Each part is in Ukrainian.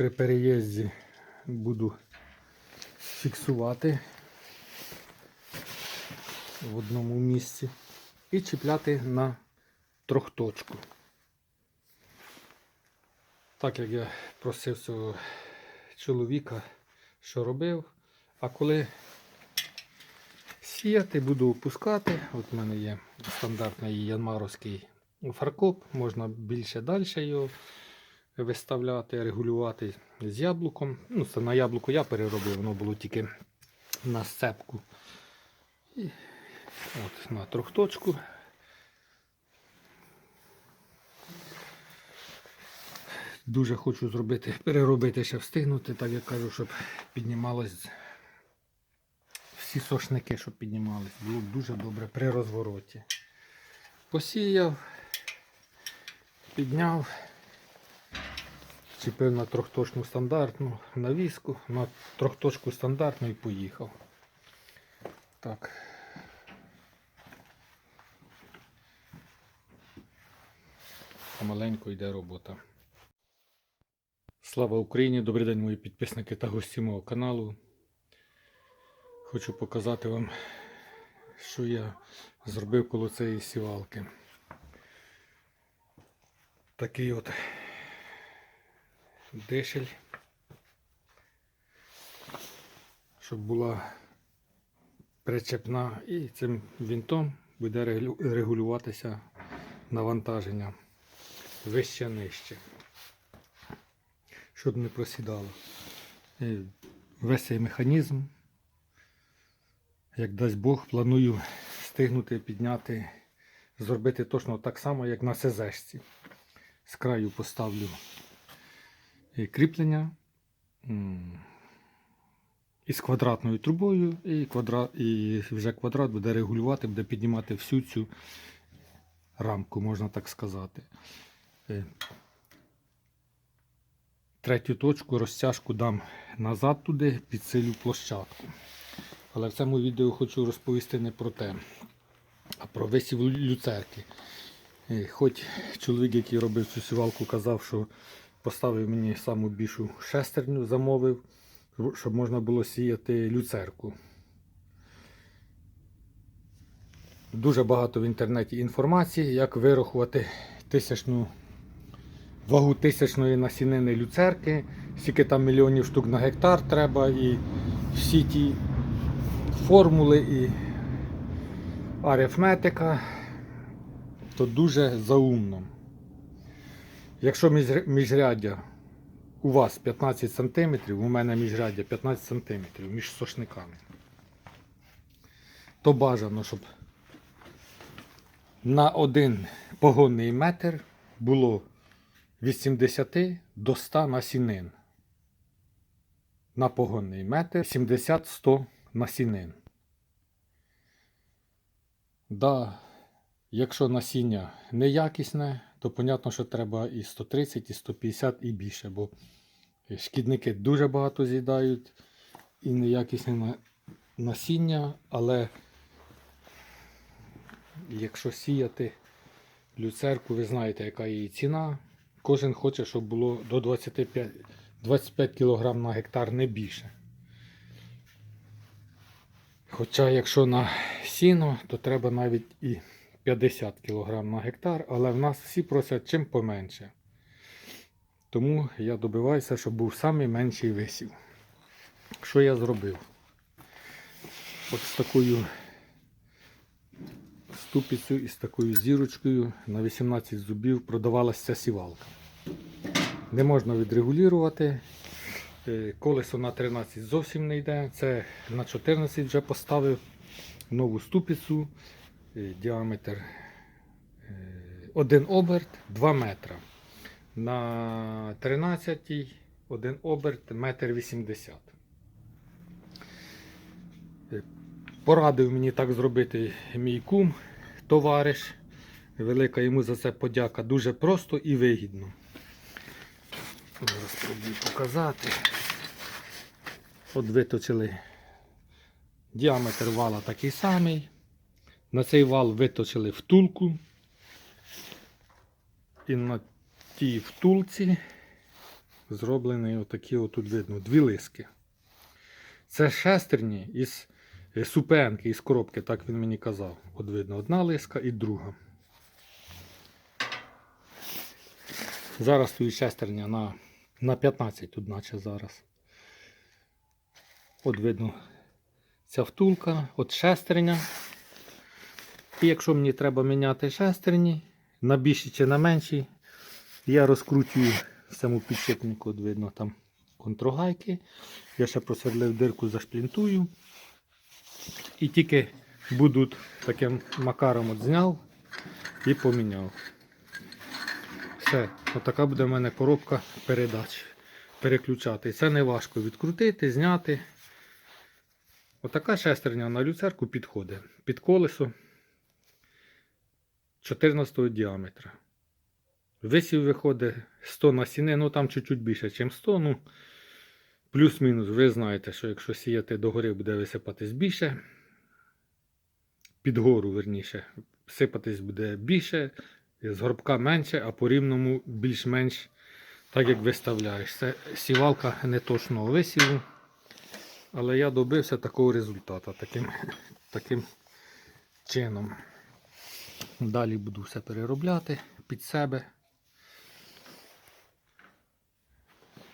при переїзді буду фіксувати в одному місці і чіпляти на трьохточку. Так як я просив цього чоловіка, що робив, а коли сіяти, буду опускати. От в мене є стандартний янмаровський фаркоп, можна більше далі його виставляти, регулювати з яблуком. Ну, це на яблуко я переробив, воно було тільки на сцепку. І от на трьохточку. Дуже хочу зробити, переробити ще встигнути, так я кажу, щоб піднімалось всі сошники, щоб піднімались. Було б дуже добре при розвороті. Посіяв, підняв, чіпив на трьохточну стандартну навіску, на трьохточку стандартну і поїхав. Так. Помаленьку йде робота. Слава Україні! Добрий день, мої підписники та гості мого каналу. Хочу показати вам, що я зробив коло цієї сівалки. Такий от дишель, щоб була причепна і цим вінтом буде регулюватися навантаження вище нижче, щоб не просідало. І Весь цей механізм як дасть Бог, планую встигнути підняти, зробити точно так само, як на СЗшці. З краю поставлю кріплення із квадратною трубою, і, квадрат, і вже квадрат буде регулювати, буде піднімати всю цю рамку, можна так сказати. Е, Третю точку розтяжку дам назад туди, підсилю площадку. Але в цьому відео хочу розповісти не про те, а про висів люцерки. Е, Хоч чоловік, який робив цю сівалку, казав, що поставив мені саму більшу шестерню, замовив, щоб можна було сіяти люцерку. Дуже багато в інтернеті інформації, як вирахувати тисячну вагу тисячної насінини люцерки, скільки там мільйонів штук на гектар треба, і всі ті формули і арифметика, то дуже заумно. Якщо міжряддя у вас 15 см, у мене міжряддя 15 см між сошниками, то бажано, щоб на один погонний метр було від 70 до 100 насінин. На погонний метр 70-100 насінин. Да, якщо насіння неякісне, то понятно, що треба і 130, і 150 і більше, бо шкідники дуже багато з'їдають і неякісне насіння, але якщо сіяти люцерку, ви знаєте, яка її ціна. Кожен хоче, щоб було до 25, 25 кг на гектар не більше. Хоча, якщо на сіно, то треба навіть і 50 кг на гектар, але в нас всі просять чим поменше. Тому я добиваюся, щоб був самий менший висів. Що я зробив? От з такою ступицю і з такою зірочкою на 18 зубів продавалася сівалка. Не можна відрегулювати. Е, Колесо на 13 зовсім не йде. Це на 14 вже поставив нову ступицю. Е, Діаметр е, один оберт 2 метра. На 13 один оберт метр 80. Е, Порадив мені так зробити мій кум, товариш. Велика йому за це подяка. Дуже просто і вигідно. Зараз спробую показати. От виточили діаметр вала такий самий. На цей вал виточили втулку. І на тій втулці зроблені отакі, отут видно, дві лиски. Це шестерні із е, супенки, із коробки, так він мені казав. От видно, одна лиска і друга. Зараз стоїть шестерня на, на 15, тут наче зараз. От видно ця втулка, от шестерня. І якщо мені треба міняти шестерні на більші чи на менші, я розкручую в цьому підшипнику, от видно там контрогайки. Я ще просверлив дирку, зашплінтую. І тільки будуть таким макаром от зняв і поміняв. Все, отака буде в мене коробка передач. Переключати. Це не важко відкрутити, зняти. Отака шестерня на люцерку підходить. Під колесо 14 діаметра. Висів виходить 100 на сіни, ну там чуть-чуть більше, ніж 100. Ну, плюс-мінус, ви знаєте, що якщо сіяти догори, буде висипатись більше. Під гору, верніше, сипатись буде більше, з горбка менше, а по рівному більш-менш так, як виставляєш. Це сівалка не точного висіву. Але я добився такого результату таким, таким чином. Далі буду все переробляти під себе.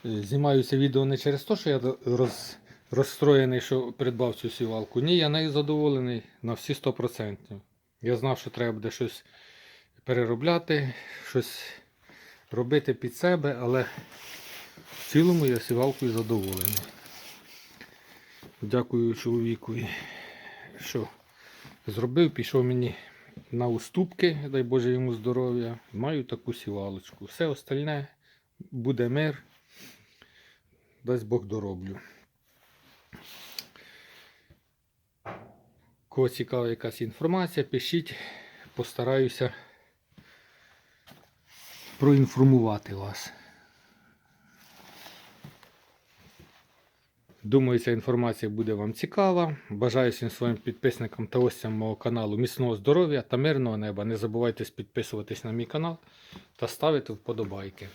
Е, Знімаю це відео не через те, що я роз, розстроєний, що придбав цю сівалку. Ні, я нею задоволений на всі 100%. Я знав, що треба буде щось переробляти, щось робити під себе, але в цілому я сівалкою задоволений. Дякую чоловікові, що зробив, пішов мені на уступки, дай Боже йому здоров'я. Маю таку сівалочку. Все остальне буде мир. Дасть Бог дороблю. Кого цікава якась інформація, пишіть, постараюся проінформувати вас. Думаю, ця інформація буде вам цікава. Бажаю всім своїм підписникам та гостям мого каналу міцного здоров'я та мирного неба. Не забувайте підписуватись на мій канал та ставити вподобайки.